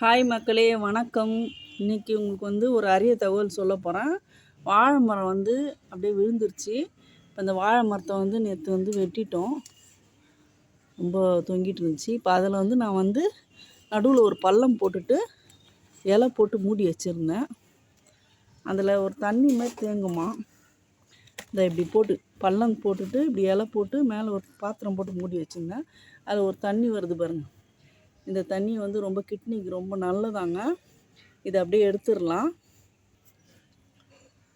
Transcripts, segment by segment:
Hi மக்களே வணக்கம். இன்னைக்கு உங்களுக்கு வந்து ஒரு அரிய தகவல் சொல்ல போகிறேன் வாழை மரம் வந்து அப்படியே விழுந்துருச்சு. இப்போ இந்த வாழை மரத்தை வந்து நேற்று வந்து வெட்டிட்டோம். ரொம்ப தொங்கிட்டு இருந்துச்சு. இப்போ அதில் வந்து நான் வந்து நடுவில் ஒரு பள்ளம் போட்டுட்டு இலை போட்டு மூடி வச்சுருந்தேன். அதில் ஒரு தண்ணி மாதிரி தேங்குமா? இந்த இப்படி போட்டு பள்ளம் போட்டுட்டு இப்படி இலை போட்டு மேலே ஒரு பாத்திரம் போட்டு மூடி வச்சுருந்தேன். அதில் ஒரு தண்ணி வருது பாருங்கள் இந்த தண்ணி வந்து ரொம்ப கிட்னிக்கு ரொம்ப நல்லதாங்க. இதை அப்படியே எடுத்துடலாம்.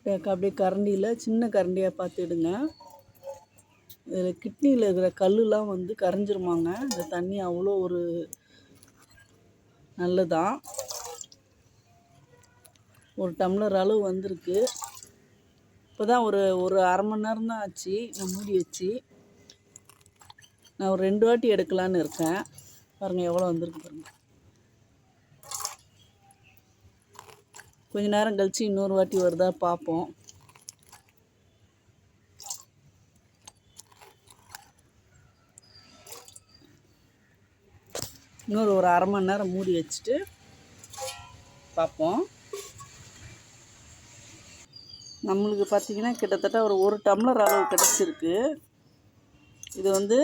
அப்படியே கரண்டியில் சின்ன கரண்டியாக பார்த்துடுங்க. இதில் கிட்னியில் இருக்கிற கல்லுலாம் வந்து கரைஞ்சிருமாங்க. இந்த தண்ணி அவ்வளோ ஒரு நல்லதான் ஒரு டம்ளர் அளவு வந்திருக்கு. இப்போ தான் ஒரு ஒரு அரை மணி நேரம் தான் ஆச்சு. நான் மூடி வச்சு. நான் ஒரு ரெண்டு வாட்டி எடுக்கலான்னு இருக்கேன். பாருங்கள் எவ்வளோ வந்திருக்கு பாருங்கள் கொஞ்ச நேரம் கழித்து இன்னொரு வாட்டி வருதா பார்ப்போம். இன்னொரு ஒரு அரை மணி நேரம் மூடி வச்சுட்டு பார்ப்போம். நம்மளுக்கு பார்த்திங்கன்னா கிட்டத்தட்ட ஒரு ஒரு டம்ளர் அளவு கிடச்சிருக்கு. இது வந்து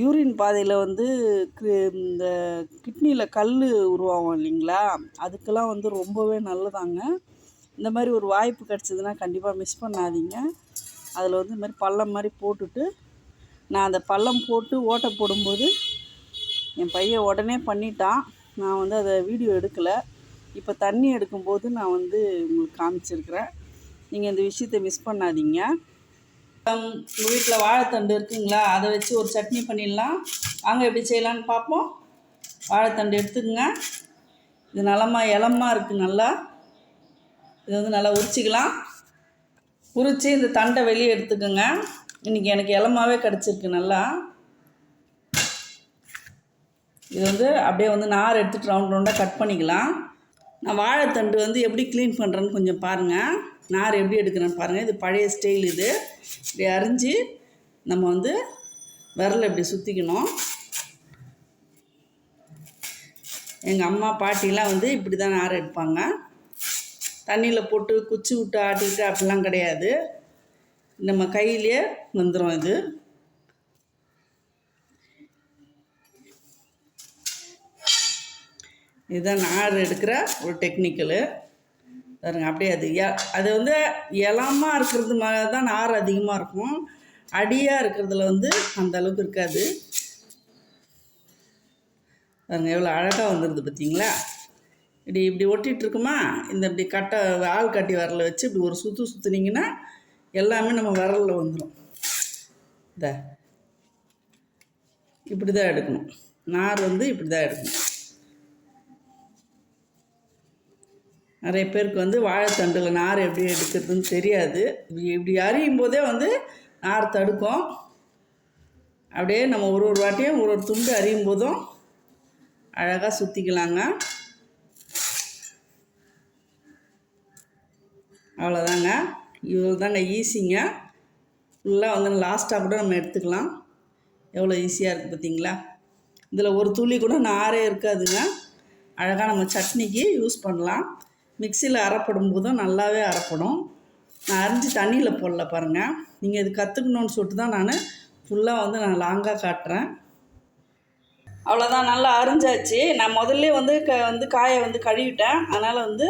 யூரின் பாதையில் வந்து இந்த கிட்னியில் கல் உருவாகும் இல்லைங்களா? அதுக்கெல்லாம் வந்து ரொம்பவே நல்லதாங்க. இந்த மாதிரி ஒரு வாய்ப்பு கிடச்சிதுன்னா கண்டிப்பாக மிஸ் பண்ணாதீங்க. அதில் வந்து இந்த மாதிரி பள்ளம் மாதிரி போட்டுட்டு நான் அந்த பள்ளம் போட்டு ஓட்டை போடும்போது என் பையன் உடனே பண்ணிட்டான். நான் வந்து அதை வீடியோ எடுக்கலை. இப்போ தண்ணி எடுக்கும்போது நான் வந்து உங்களுக்கு காமிச்சிருக்கிறேன். நீங்கள் இந்த விஷயத்தை மிஸ் பண்ணாதீங்க. உங்கள் வீட்டில் வாழைத்தண்டு இருக்குங்களா? அதை வச்சு ஒரு சட்னி பண்ணிடலாம். வாங்க எப்படி செய்யலான்னு பார்ப்போம். வாழைத்தண்டு எடுத்துக்கோங்க. இது நலமா இளமாக இருக்குது நல்லா. இது வந்து நல்லா உரிச்சிக்கலாம். உரித்து இந்த தண்டை வெளியே எடுத்துக்கோங்க. இன்றைக்கி எனக்கு இளமாவே கிடச்சிருக்கு நல்லா. இது வந்து அப்படியே வந்து நார் எடுத்துகிட்டு ரவுண்ட் ரவுண்டாக கட் பண்ணிக்கலாம். நான் வாழைத்தண்டு வந்து எப்படி க்ளீன் பண்ணுறேன்னு கொஞ்சம் பாருங்கள் நார் எப்படி எடுக்கிறேன்னு பாருங்கள் இது பழைய ஸ்டைல் இது. இப்படி அரிஞ்சு நம்ம வந்து விரலை இப்படி சுற்றிக்கணும் எங்கள் அம்மா பாட்டிலாம் வந்து இப்படி தான் நார் எடுப்பாங்க. தண்ணியில் போட்டு குச்சி விட்டு ஆட்டிக்கிட்டு அப்படிலாம் கிடையாது. நம்ம கையிலேயே வந்துடும் இது. இதுதான் நார் எடுக்கிற ஒரு டெக்னிக்கலு பாருங்க அப்படியே அது எ அது வந்து இளமாக இருக்கிறது மாதிரி தான் நார் அதிகமாக இருக்கும். அடியாக இருக்கிறதுல வந்து அந்த அளவுக்கு இருக்காது. பாருங்க எவ்வளோ அழகாக வந்துடுது பார்த்தீங்களா இப்படி இப்படி ஒட்டிகிட்டு இருக்குமா? இந்த இப்படி கட்டை ஆள் கட்டி விரல வச்சு இப்படி ஒரு சுற்று சுற்றுனீங்கன்னா எல்லாமே நம்ம விரலில் வந்துடும் இந்த இப்படி தான் எடுக்கணும். நார் வந்து இப்படி தான் எடுக்கணும். நிறைய பேருக்கு வந்து வாழைத்தண்டில் நார் எப்படி எடுக்கிறதுன்னு தெரியாது. இப்படி இப்படி அறியும் போதே வந்து நார் தடுக்கும். அப்படியே நம்ம ஒரு ஒரு வாட்டியும் ஒரு ஒரு துண்டு அறியும் போதும் அழகாக சுற்றிக்கலாங்க அவ்வளோதாங்க. இவ்வளோ தாங்க ஈஸிங்க. ஃபுல்லாக வந்து லாஸ்ட்டாக கூட நம்ம எடுத்துக்கலாம். எவ்வளோ ஈஸியாக இருக்குது பார்த்தீங்களா? இதில் ஒரு துளி கூட நாரே இருக்காதுங்க. அழகாக நம்ம சட்னிக்கு யூஸ் பண்ணலாம். மிக்சியில் அரைப்படும் போதும் நல்லாவே அரைப்படும். நான் அரிஞ்சு தண்ணியில் போடல பாருங்கள் நீங்கள் இது கற்றுக்கணுன்னு சொல்லிட்டு தான் நான் ஃபுல்லாக வந்து நான் லாங்காக காட்டுறேன். அவ்வளோதான் நல்லா அரிஞ்சாச்சு. நான் முதல்ல வந்து க வந்து காயை வந்து கழுவிட்டேன். அதனால் வந்து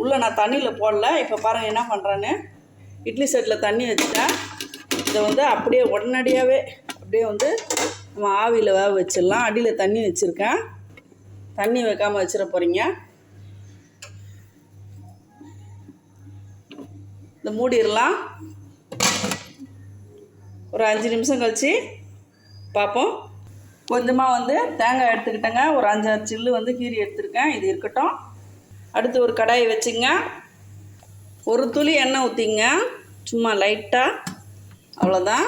உள்ளே நான் தண்ணியில் போடல. இப்போ பாருங்கள் என்ன பண்ணுறேன்னு இட்லி செட்டில் தண்ணி வச்சுட்டேன். இதை வந்து அப்படியே உடனடியாகவே அப்படியே வந்து நம்ம ஆவியில் வேக வச்சிடலாம். அடியில் தண்ணி வச்சுருக்கேன். தண்ணி வைக்காமல் வச்சிட போகிறீங்க இந்த மூடிடலாம். ஒரு அஞ்சு நிமிஷம் கழித்து பார்ப்போம். கொஞ்சமாக வந்து தேங்காய் எடுத்துக்கிட்டேங்க. ஒரு அஞ்சாறு சில்லு வந்து கீரி எடுத்துருக்கேன். இது இருக்கட்டும். அடுத்து ஒரு கடாயை வச்சுங்க. ஒரு துளி எண்ணெய் ஊற்றிங்க சும்மா லைட்டாக அவ்வளோதான்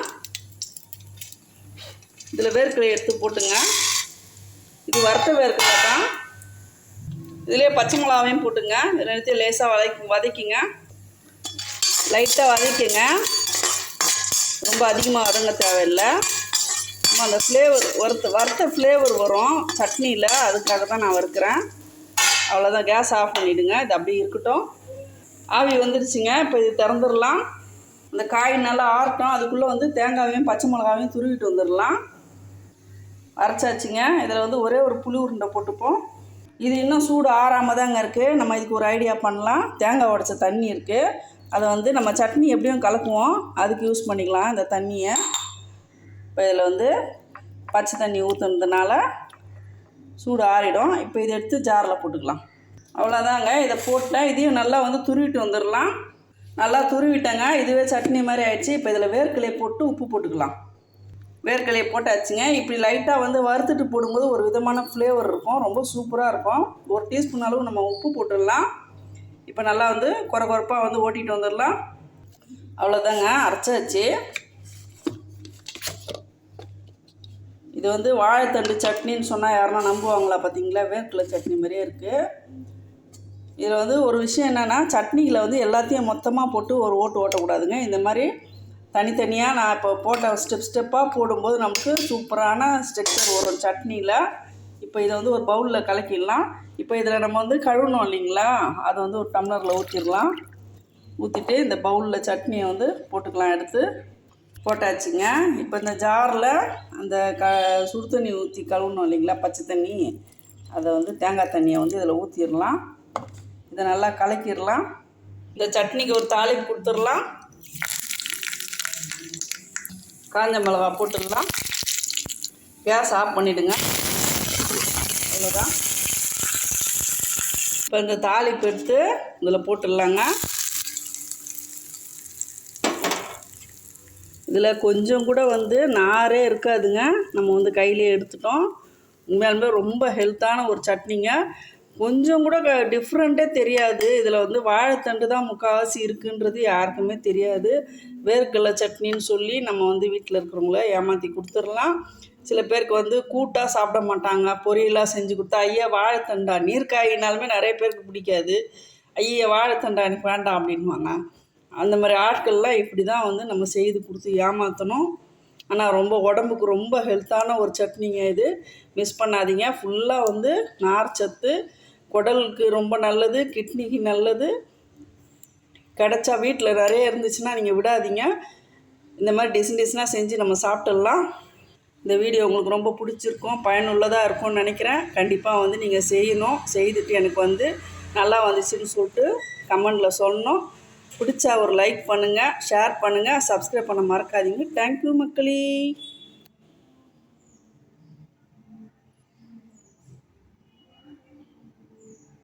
இதில் வேர்க்கடலை எடுத்து போட்டுங்க. இது வறுத்த வேர்க்கடலை தான். இதுலேயே பச்சை மிளகாவையும் போட்டுங்க. இதில் ரெண்டுத்தையும் லேசாக வதக்கி வதக்கிங்க. லைட்டாக வதக்கிங்க. ரொம்ப அதிகமாக வதங்க தேவையில்லை. நம்ம அந்த ஃப்ளேவர் வறுத்த வறுத்த ஃப்ளேவர் வரும் சட்னியில். அதுக்காக தான் நான் வறுக்கிறேன். அவ்வளோதான் கேஸ் ஆஃப் பண்ணிவிடுங்க இது அப்படியே இருக்கட்டும். ஆவி வந்துடுச்சுங்க. இப்போ இது திறந்துடலாம். இந்த காய் நல்லா ஆறட்டும். அதுக்குள்ளே வந்து தேங்காவையும் பச்சை மிளகாவையும் துருவிட்டு வந்துடலாம். அரைச்சாச்சுங்க. இதில் வந்து ஒரே ஒரு புளி உருண்டை போட்டுப்போம். இது இன்னும் சூடு ஆறாமல் தாங்க இருக்குது நம்ம இதுக்கு ஒரு ஐடியா பண்ணலாம். தேங்காய் உடச்ச தண்ணி இருக்குது அதை வந்து நம்ம சட்னி எப்படியும் கலக்குவோம். அதுக்கு யூஸ் பண்ணிக்கலாம் இந்த தண்ணியை. இப்போ இதில் வந்து பச்சை தண்ணி ஊற்றுனதுனால சூடு ஆறிடும். இப்போ இதை எடுத்து ஜாரில் போட்டுக்கலாம். அவ்வளோதாங்க இதை போட்டேன் இதையும் நல்லா வந்து துருவிட்டு வந்துடலாம் நல்லா துருவிட்டேங்க. இதுவே சட்னி மாதிரி ஆயிடுச்சு. இப்போ இதில் வேர்க்கலையை போட்டு உப்பு போட்டுக்கலாம். வேர்க்கலையை போட்டாச்சுங்க. இப்படி லைட்டாக வந்து வறுத்துட்டு போடும்போது ஒரு விதமான ஃப்ளேவர் இருக்கும். ரொம்ப சூப்பராக இருக்கும். ஒரு டீஸ்பூன் அளவு நம்ம உப்பு போட்டுடலாம். இப்போ நல்லா வந்து குறை குறைப்பாக வந்து ஓட்டிகிட்டு வந்துடலாம். அவ்வளோதாங்க அரைச்சாச்சு. இது வந்து வாழைத்தண்டு சட்னின்னு சொன்னால் யாருன்னா நம்புவாங்களா பார்த்தீங்களா வேர்க்கடலை சட்னி மாதிரியே இருக்குது இதில் வந்து ஒரு விஷயம் என்னென்னா சட்னியில் வந்து எல்லாத்தையும் மொத்தமாக போட்டு ஒரு ஓட்டு ஓட்டக்கூடாதுங்க. இந்த மாதிரி தனித்தனியாக நான் இப்போ போட்ட ஸ்டெப் ஸ்டெப்பாக போடும்போது நமக்கு சூப்பரான ஸ்ட்ரக்சர் வரும் சட்னியில். இப்போ இதை வந்து ஒரு பவுலில் கலக்கிடலாம். இப்போ இதில் நம்ம வந்து கழுவணும் இல்லைங்களா? அதை வந்து ஒரு டம்ளரில் ஊற்றிடலாம் ஊற்றிட்டு இந்த பவுலில் சட்னியை வந்து போட்டுக்கலாம் எடுத்து. போட்டாச்சுங்க. இப்போ இந்த ஜாரில் அந்த க சுடு தண்ணி ஊற்றி கழுவணும் இல்லைங்களா? பச்சை தண்ணி. அதை வந்து தேங்காய் தண்ணியை வந்து இதில் ஊற்றிடலாம் இதை நல்லா கலக்கிடலாம். இந்த சட்னிக்கு ஒரு தாளிப்பு கொடுத்துடலாம். காஞ்ச மிளகா போட்டுடலாம். கேஸ் ஆஃப் பண்ணிவிடுங்க அவ்வளோதான் இப்போ இந்த தாளிப்பு எடுத்து இதில் போட்டுடலாங்க. இதில் கொஞ்சம் கூட வந்து நாரே இருக்காதுங்க. நம்ம வந்து கையிலே எடுத்துட்டோம். உண்மையாலுமே ரொம்ப ஹெல்த்தான ஒரு சட்னிங்க. கொஞ்சம் கூட டிஃப்ரெண்ட்டே தெரியாது. இதில் வந்து வாழைத்தண்டு தான் முக்கால்வாசி இருக்குன்றது யாருக்குமே தெரியாது. வேர்க்கடலை சட்னின்னு சொல்லி நம்ம வந்து வீட்டில் இருக்கிறவங்கள ஏமாற்றி கொடுத்துடலாம். சில பேருக்கு வந்து கூட்டாக சாப்பிட மாட்டாங்க. பொரியலாக செஞ்சு கொடுத்தா ஐயா வாழைத்தண்டா? நீர்க்காயினாலுமே நிறைய பேருக்கு பிடிக்காது. ஐயா வாழைத்தண்டா எனக்கு வேண்டாம் அப்படின்வாங்க அந்த மாதிரி ஆட்கள்லாம் இப்படி தான் வந்து நம்ம செய்து கொடுத்து ஏமாற்றணும் ஆனால் ரொம்ப உடம்புக்கு ரொம்ப ஹெல்த்தான ஒரு சட்னிங்க இது. மிஸ் பண்ணாதீங்க. ஃபுல்லாக வந்து நார் சத்து குடலுக்கு ரொம்ப நல்லது கிட்னிக்கு நல்லது. கிடச்சா வீட்டில் நிறைய இருந்துச்சுன்னா நீங்கள் விடாதீங்க. இந்த மாதிரி டிசைன் டிசைனாக செஞ்சு நம்ம சாப்பிட்டுடலாம். இந்த வீடியோ உங்களுக்கு ரொம்ப பிடிச்சிருக்கும் பயனுள்ளதாக இருக்கும்னு நினைக்கிறேன். கண்டிப்பாக வந்து நீங்கள் செய்யணும். செய்துட்டு எனக்கு வந்து நல்லா வந்துச்சுன்னு சொல்லிட்டு கமெண்டில் சொல்லணும். பிடிச்சா ஒரு லைக் பண்ணுங்கள் ஷேர் பண்ணுங்கள் சப்ஸ்கிரைப் பண்ண மறக்காதீங்க. தேங்க்யூ மக்களே.